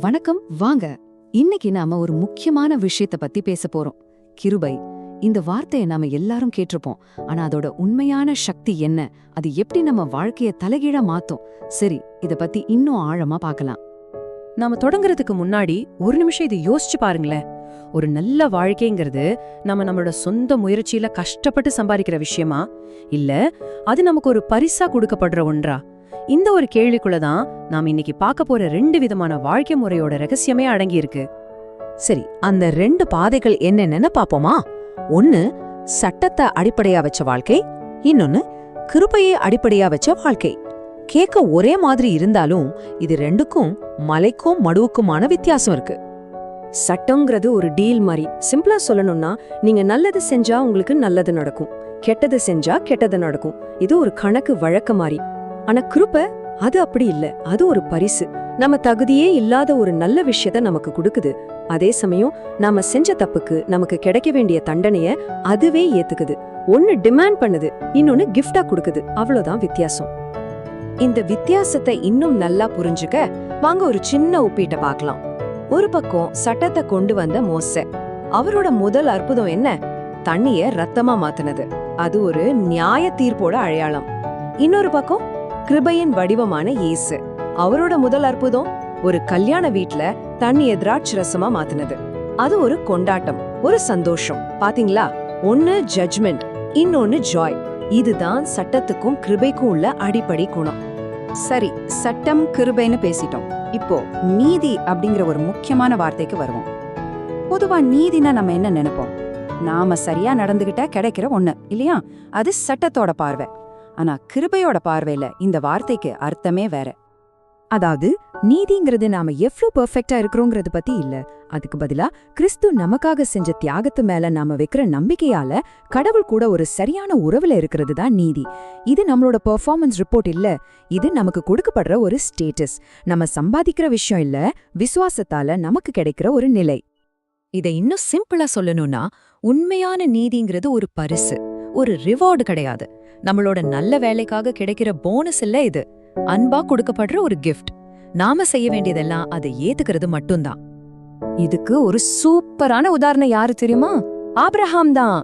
வணக்கம். வாங்க. இன்னைக்கு நாம ஒரு முக்கியமான விஷயத்த பத்தி பேச போறோம். கிருபை. இந்த வார்த்தையை நாம எல்லாரும் கேட்டிருப்போம். ஆனா அதோட உண்மையான சக்தி என்ன? அது எப்படி நம்ம வாழ்க்கைய தலைகீழா மாத்தும்? சரி இத பத்தி இன்னும் ஆழமா பார்க்கலாம். நாம தொடங்குறதுக்கு முன்னாடி ஒரு நிமிஷம் இதை யோசிச்சு பாருங்களேன். ஒரு நல்ல வாழ்க்கைங்கிறது நம்ம நம்மளோட சொந்த முயற்சியில கஷ்டப்பட்டு சம்பாதிக்கிற விஷயமா? இல்ல அது நமக்கு ஒரு பரிசா கொடுக்கப்படுற ஒன்றா? இந்த ஒரு கேள்விக்குள்ள தான் நாம் இன்னைக்கு பார்க்க போற ரெண்டு விதமான வாழ்க்கை முறையோட ரகசியமே அடங்கி இருக்கு சரி அந்த ரெண்டு பாதைகள் என்னென்னு பாப்போமா ஒன்னு சட்டத்தை அடிப்படையா வச்ச வாழ்க்கை இன்னொன்னு கிருபையை அடிப்படையா வச்ச வாழ்க்கை. கேட்க ஒரே மாதிரி இருந்தாலும் இது ரெண்டுக்கும் மலைக்கும் மடுவுக்குமான வித்தியாசம் இருக்கு. சட்டங்கிறது ஒரு டீல் மாதிரி. சிம்பிளா சொல்லணும்னா நீங்க நல்லது செஞ்சா உங்களுக்கு நல்லது நடக்கும். கெட்டது செஞ்சா கெட்டது நடக்கும். இது ஒரு கணக்கு வழக்க மாதிரி. ஆனா கிருப அது அப்படி இல்ல. அது ஒரு பரிசு. நம்ம தகுதியே இல்லாத ஒரு நல்ல விஷயத்த நமக்கு கொடுக்குது. அதே சமயம் நாம செஞ்ச தப்புக்கு நமக்கு கிடைக்க வேண்டிய தண்டனைய அதுவே ஏத்துக்குது. ஒன்னு டிமாண்ட் பண்ணுது இன்னொன்னு கிஃப்டா கொடுக்குது. அவ்வளவுதான் வித்தியாசம். இந்த வித்தியாசத்தை இன்னும் நல்லா புரிஞ்சுக்க வாங்க ஒரு சின்ன ஒப்பீட்டை பார்க்கலாம். ஒரு பக்கம் சட்டத்தை கொண்டு வந்த மோச. அவரோட முதல் அற்புதம் என்ன? தண்ணிய ரத்தமா மாத்துனது. அது ஒரு நியாய தீர்ப்போட அடையாளம். இன்னொரு பக்கம் கிருபையின் வடிவமான இயேசு. அவரோட முதல் அற்புதம் ஒரு கல்யாண வீட்ல தண்ணிய திராட்சை ரசமா மாத்துனது. அது ஒரு கொண்டாட்டம் ஒரு சந்தோஷம். பாத்தீங்களா? ஒன்னு ஜட்ஜ்மெண்ட் இன்னொன்னு ஜாய் இதுதான் சட்டத்துக்கும் கிருபைக்கும் உள்ள அடிப்படை குணம். சரி சட்டம் கிருபைன்னு பேசிட்டோம். இப்போ நீதி அப்படிங்கிற ஒரு முக்கியமான வார்த்தைக்கு வருவோம். பொதுவா நீதினா நம்ம என்ன நினைப்போம்? நாம சரியா நடந்துகிட்டா கிடைக்கிற ஒண்ணு இல்லையா? அது சட்டத்தோட பார்வை. ஆனா கிருபையோட பார்வையில இந்த வார்த்தைக்கு அர்த்தமே வேற. அதாவது நீதிங்கிறது நாம எவ்வளவு பெர்ஃபெக்ட்டா இருக்கிறோங்கிறது பத்தி இல்ல. அதுக்கு பதிலா கிறிஸ்து நமக்காக செஞ்ச தியாகத்து மேல நாம வைக்கிற நம்பிக்கையால கடவுள் கூட ஒரு சரியான உறவுல இருக்கிறது தான் நீதி. இது நம்மளோட பெர்ஃபார்மன்ஸ் ரிப்போர்ட் இல்ல. இது நமக்கு கொடுக்கப்படுற ஒரு ஸ்டேட்டஸ் நம்ம சம்பாதிக்கிற விஷயம் இல்ல விசுவாசத்தால நமக்கு கிடைக்கிற ஒரு நிலை. இதை இன்னும் சிம்பிளா சொல்லணும்னா உண்மையான நீதிங்கிறது ஒரு பரிசு. ஒரு ரிவார்டு கிடையாது. நம்மளோட நல்ல வேலைக்காக கிடைக்கிற போனஸ் இல்ல இது. அன்பா கொடுக்கப்படுற ஒரு கிஃப்ட் நாம செய்ய வேண்டியதெல்லாம் அதை ஏத்துக்கிறது மட்டும்தான். இதுக்கு ஒரு சூப்பரான உதாரணம் யாரு தெரியுமா? ஆபிரஹாம் தான்.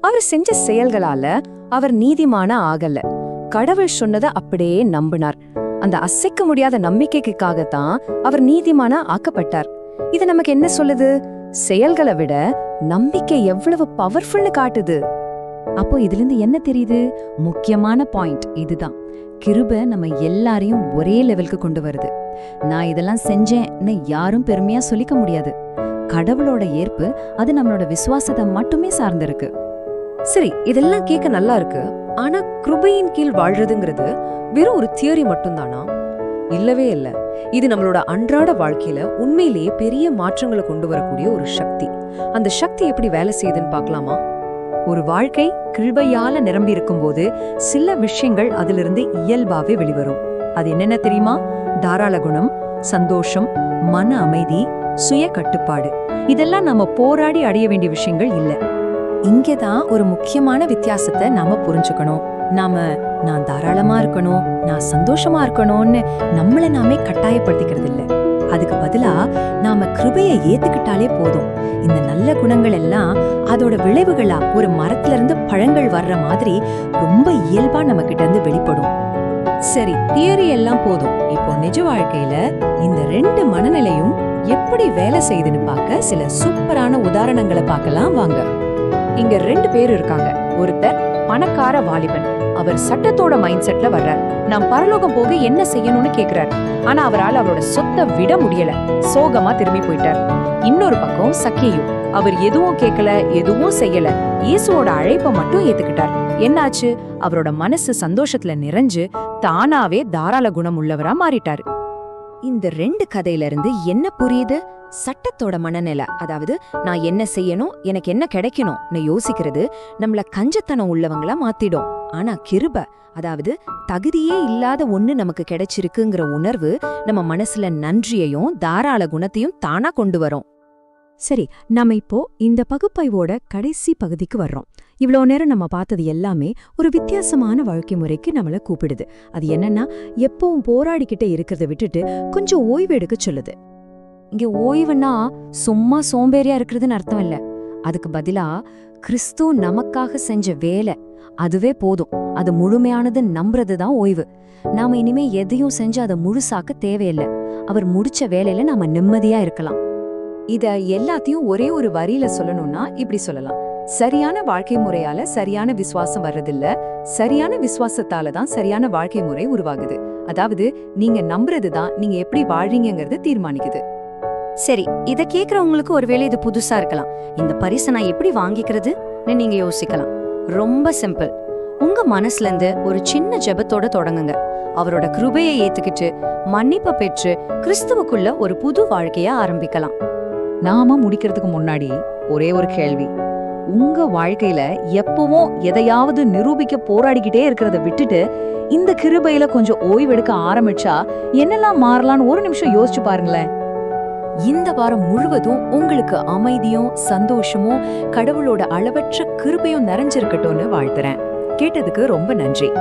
அவர் செஞ்ச செயல்களால அவர் நீதிமான ஆகல. கடவுள் சொன்னதை அப்படியே நம்பினார். அந்த அசைக்க முடியாத நம்பிக்கைக்காகத்தான் அவர் நீதிமான ஆக்கப்பட்டார். இது நமக்கு என்ன சொல்லுது? செயல்களை விட நம்பிக்கை எவ்வளவு பவர்ஃபுல்னு காட்டுது. அப்போ இதிலிருந்து என்ன தெரியுது? முக்கியமான பாயிண்ட் இதுதான். கிருப நம்ம எல்லாரையும் ஒரே லெவலுக்கு கொண்டு வருது. நான் இதெல்லாம் செஞ்சேன்னு யாரும் பெருமையா சொல்லிக்க முடியாது. கடவுளோட ஏற்பு அது நம்மளோட விசுவாசத்தை மட்டுமே சார்ந்திருக்கு. சரி இதெல்லாம் கேட்க நல்லா இருக்கு. ஆனா கிருபையின் கீழ் வாழ்றதுங்கிறது வெறும் ஒரு தியரி மட்டும்தானா? இல்லவே இல்ல. இது நம்மளோட அன்றாட வாழ்க்கையில உண்மையிலேயே பெரிய மாற்றங்களை கொண்டு வரக்கூடிய ஒரு சக்தி. அந்த சக்தி எப்படி வேலை செய்யுதுன்னு பார்க்கலாமா? ஒரு வாழ்க்கை கிருபையால நிரம்பி இருக்கும்போது சில விஷயங்கள் அதிலிருந்து இயல்பாவே வெளிவரும். அது என்னென்ன தெரியுமா? தாராள குணம் சந்தோஷம் மன அமைதி சுய கட்டுப்பாடு. இதெல்லாம் நம்ம போராடி அடைய வேண்டிய விஷயங்கள் இல்ல. இங்கதான் ஒரு முக்கியமான வித்தியாசத்தை நாம புரிஞ்சுக்கணும். நாம நான் தாராளமா இருக்கணும் நான் சந்தோஷமா இருக்கணும்னு நம்மள நாமே கட்டாயப்படுத்திக்கிறது இல்ல. அதுக்கு பதிலா நாம கிருபையை ஏத்துக்கிட்டாலே போதும். இந்த நல்ல குணங்கள் எல்லாம் அதோட விளைவுகளா ஒரு மரத்துல இருந்து பழங்கள் வர்ற மாதிரி ரொம்ப இயல்பா நம்ம கிட்ட இருந்து வெளிப்படும். சரி தியரி எல்லாம் போதும். இப்போ நிஜ வாழ்க்கையில இந்த ரெண்டு மனநிலையும் எப்படி வேலை செய்யுதுன்னு பார்க்க சில சூப்பரான உதாரணங்களை பார்க்கலாம் வாங்க. இங்க ரெண்டு பேர் இருக்காங்க. ஒருத்தர் பணக்கார வாலிபன். அவர் சட்டத்தோட மைண்ட் செட்ல வர்றார். நாம் பரலோகம் போக என்ன செய்யணும்னு கேக்குறார். ஆனா அவரால் அவரோட சொத்தை விட முடியல. சோகமா திரும்பி போயிட்டார். இன்னொரு பக்கம் சக்கியும் அவர் எதுவும் கேட்கல எதுவும் செய்யல. இயேசுவோட அழைப்பை மட்டும் ஏத்துக்கிட்டார். என்னாச்சு? அவரோட மனசு சந்தோஷத்துல நிறைஞ்சு தானாவே தாராள குணம் உள்ளவரா மாறிட்டாரு. இந்த ரெண்டு கதையில இருந்து என்ன புரியுது? சட்டத்தோட மனநிலை. அதாவது நான் என்ன செய்யணும்? எனக்கு என்ன கிடைக்கணும்னு யோசிக்கிறது நம்மள கஞ்சத்தனம் உள்ளவங்களா மாத்திடும். ஆனா கிருப அதாவது தகுதியே இல்லாத ஒண்ணு நமக்கு கிடைச்சிருக்குங்கிற உணர்வு நம்ம மனசுல நன்றியையும் தாராள குணத்தையும் தானா கொண்டு வரும். சரி நம்ம இப்போ இந்த பகுப்பாய்வோட கடைசி பகுதிக்கு வர்றோம். இவ்வளோ நேரம் நம்ம பார்த்தது எல்லாமே ஒரு வித்தியாசமான வாழ்க்கை முறைக்கு நம்மள கூப்பிடுது. அது என்னன்னா எப்பவும் போராடிக்கிட்டே இருக்கிறத விட்டுட்டு கொஞ்சம் ஓய்வு எடுக்க சொல்லுது. இங்க ஓய்வுனா சும்மா சோம்பேறியா இருக்கிறதுன்னு அர்த்தம் இல்ல. அதுக்கு பதிலா கிறிஸ்து நமக்காக செஞ்ச வேலை அதுவே போதும். அது முழுமையானது நம்புறது தான் ஓய்வு. நாம இனிமே எதையும் செஞ்சு அதை முழுசாக்க தேவையில்லை. அவர் முடிச்ச வேலையில நாம நிம்மதியா இருக்கலாம். இத எல்லாத்தையும் ஒரே ஒரு வரியில சொல்லணும்னா இப்படி சொல்லலாம். சரியான வாழ்க்கை முறையால சரியான விசுவாசம் வர்றதில்ல. சரியான விசுவாசத்தால தான் சரியான வாழ்க்கை முறை உருவாகுது. அதாவது நீங்க நம்புறது தான் நீங்க எப்படி வாழ்றீங்கங்கறது தீர்மானிக்குது. சரி இத கேக்குறவங்களுக்கு ஒருவேளை இது புதுசா இருக்கலாம். இந்த பரிசை நான் எப்படி வாங்கிக்கிறதுன்னு நீங்க யோசிக்கலாம். ரொம்ப சிம்பிள். உங்க மனசுல இருந்து ஒரு சின்ன ஜெபத்தோட தொடங்குங்க. அவரோட கிருபையை ஏத்துக்கிட்டு மன்னிப்பை பெற்று கிறிஸ்துவுக்குள்ள ஒரு புது வாழ்க்கைய ஆரம்பிக்கலாம். நாம முடிக்கிறதுக்கு முன்னாடி ஒரே ஒரு கேள்வி. உங்க வாழ்க்கையில எப்பவும் எதையாவது நிரூபிக்க போராடிக்கிட்டே இருக்கிறத விட்டுட்டு இந்த கிருபையில கொஞ்சம் ஓய்வெடுக்க ஆரம்பிச்சா என்னெல்லாம் மாறலாம்னு ஒரு நிமிஷம் யோசிச்சு பாருங்களேன். இந்த வாரம் முழுவதும் உங்களுக்கு அமைதியும் சந்தோஷமும் கடவுளோட அளவற்ற கிருபையும் நிறைஞ்சிருக்கட்டும்னு வாழ்த்துறேன். கேட்டதுக்கு ரொம்ப நன்றி.